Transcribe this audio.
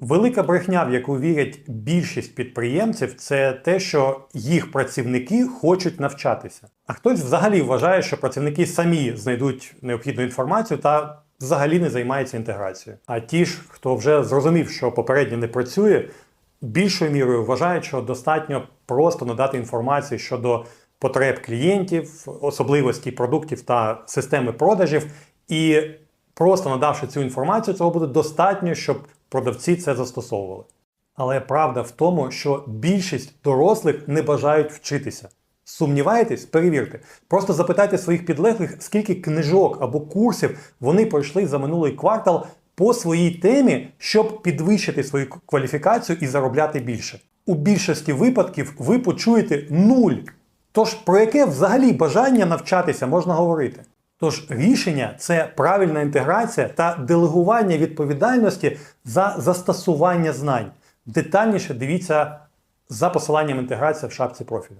Велика брехня, в яку вірять більшість підприємців, це те, що їх працівники хочуть навчатися. А хтось взагалі вважає, що працівники самі знайдуть необхідну інформацію та взагалі не займаються інтеграцією. А ті ж, хто вже зрозумів, що попередньо не працює, більшою мірою вважають, що достатньо просто надати інформацію щодо потреб клієнтів, особливості продуктів та системи продажів, і просто надавши цю інформацію, цього буде достатньо, щоб продавці це застосовували. Але правда в тому, що більшість дорослих не бажають вчитися. Сумніваєтесь? Перевірте. Просто запитайте своїх підлеглих, скільки книжок або курсів вони пройшли за минулий квартал по своїй темі, щоб підвищити свою кваліфікацію і заробляти більше. У більшості випадків ви почуєте нуль. Тож про яке взагалі бажання навчатися можна говорити? Тож рішення це правильна інтеграція та делегування відповідальності за застосування знань. Детальніше дивіться за посиланням інтеграція в шапці профілю.